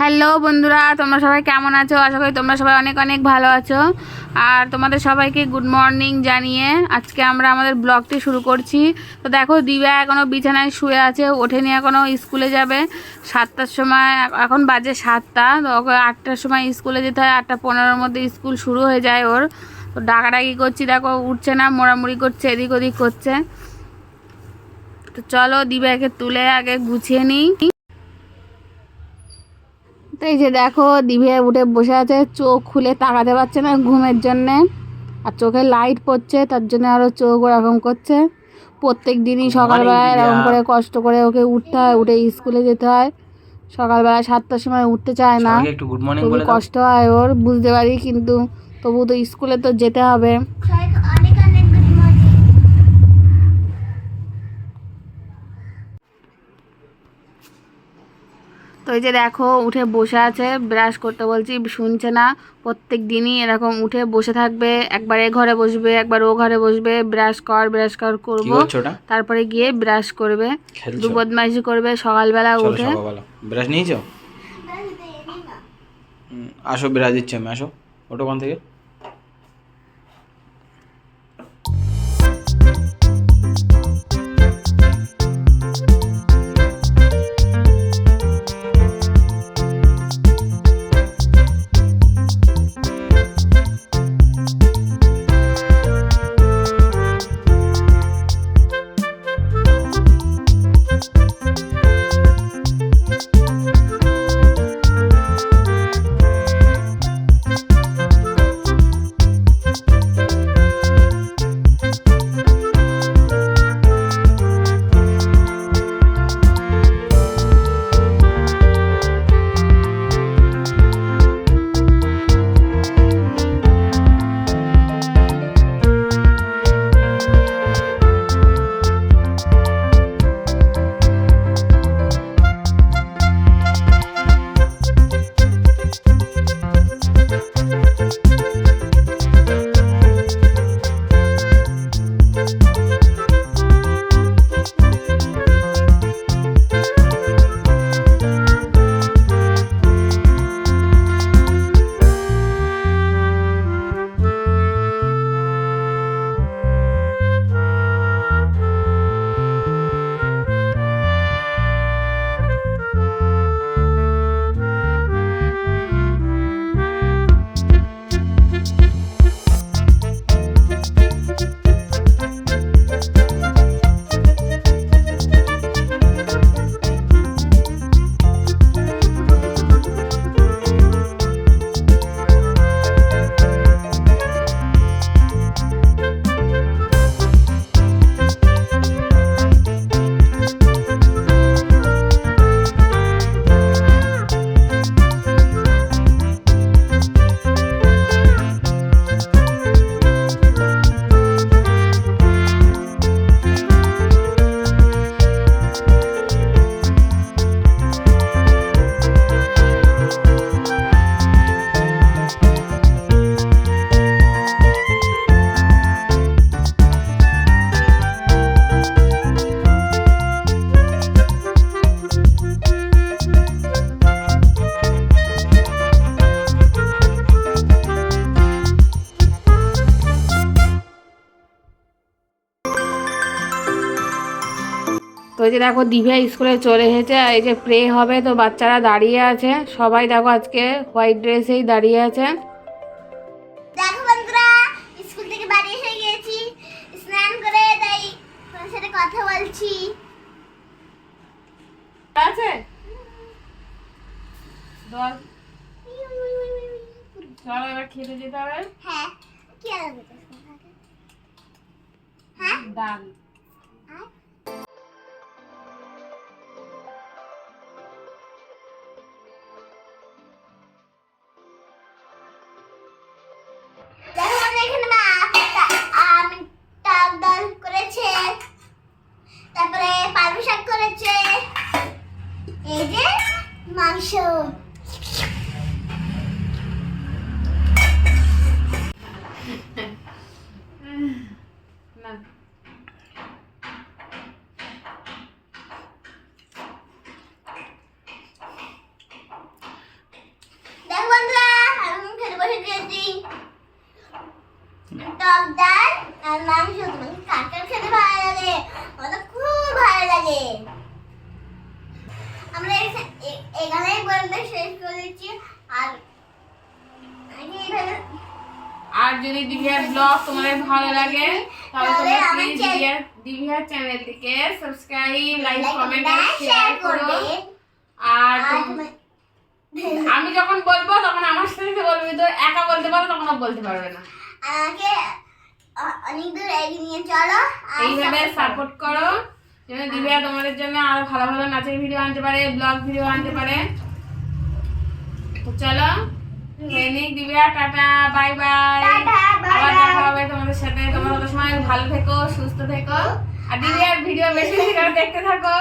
Hello বন্ধুরা, তোমরা সবাই কেমন আছো? আশা করি তোমরা সবাই অনেক অনেক ভালো আছো। আর তোমাদের সবাইকে গুড মর্নিং জানিয়ে আজকে আমরা আমাদের ব্লগটি শুরু করছি। তো দেখো দিব্যা এখনও বিছানায় শুয়ে আছে ওঠেনি এখনও স্কুলে যাবে। সাতটার সময়, এখন বাজে সাতটা, তো ওকে আটটার সময় স্কুলে যেতে হয়, আটটা পনেরোর মধ্যে স্কুল শুরু হয়ে যায় ওর। তো ডাকাডাকি করছি, দেখো, উঠছে না, মোড়ামুড়ি করছে, এদিক ওদিক করছে। তো চলো দিব্যাকে তুলে আগে গুছিয়ে নিই। তো এই যে দেখো দিভে উঠে বসে আছে চোখ খুলে তাকাতে পারছে না ঘুমের জন্যে। আর চোখে লাইট পড়ছে তার জন্য আরও চোখ ওরকম করছে। প্রত্যেক দিনই সকালবেলা এরকম করে কষ্ট করে ওকে উঠতে হয় উঠে স্কুলে যেতে হয়। সকালবেলা সাতটার সময় উঠতে চায় না। সবাইকে একটু গুড মর্নিং খুবই কষ্ট হয় ওর বুঝতে পারি কিন্তু তবু তো স্কুলে তো যেতে হবে অনেক অনেক গুড মর্নিং তো এই যে দেখো উঠে বসে আছে ব্রাশ করতে বলছি শুনছে না। প্রত্যেক দিনই এরকম উঠে বসে থাকবে একবার এ ঘরে বসবে একবার ও ঘরে বসবে ব্রাশ কর ব্রাশ কর করব। তারপরে গিয়ে ব্রাশ করবে দু বদমাইশি করবে সকালবেলা উঠে। ব্রাশ নিয়েছো? আসো ব্রাশ দিচ্ছি আমি আসো। ওটা কোন থেকে। তো এই যে দেখো দিভা স্কুলে চলে এসেছে আর এই যে প্রে হবে তো বাচ্চারা দাঁড়িয়ে আছে। সবাই দেখো আজকে হোয়াইট ড্রেসেই দাঁড়িয়ে আছে। দেখো বন্ধুরা স্কুল থেকে বাড়ি এসে গিয়েছি স্নান করে তাই তোমার সাথে কথা বলছি। আছে? দল চলো এবার খেতে যেতে হবে। হ্যাঁ কি আর হবে হ্যাঁ ডাল। করেছি টক ডাল আর মাংস তোমাকে কাঁচা খেতে ভালো লাগে আমার তো খুব ভালো লাগে আমরা এখা- এ- এখানেই বলতে শেষ করেছি আর আমি এইভাবে আর যদি দিভিয়ার ব্লগ তোমাদের ভালো লাগে তাহলে তাহলে তোমরা আমার প্লিজ চ্যানেল- দিভিয়ার দিভিয়ার চ্যানেলটিকে subscribe like like comment comment আর শেয়ার করো করবে আর আর তোম- তুমি- আমি যখন বলব তখন আমার সাথে বলবি তো একা বলতে পারো তখন বলতে পারবে না। আমাকে অনেক দূর এগিয়ে নিয়ে চলো। এইভাবে। সাপোর্ট করো। যেন দিভিয়া তোমাদের জন্য আরও ভালো ভালো নাচের ভিডিও আনতে পারে ব্লগ ভিডিও আনতে পারে। তো চলো training Divya tata bye bye আবার দেখা হবে তোমাদের সাথে। তোমরা তত সময় ভালো থেকো সুস্থ থেকো। আর দিবিয়ার ভিডিও বেশি বেশি করে দেখতে থাকো।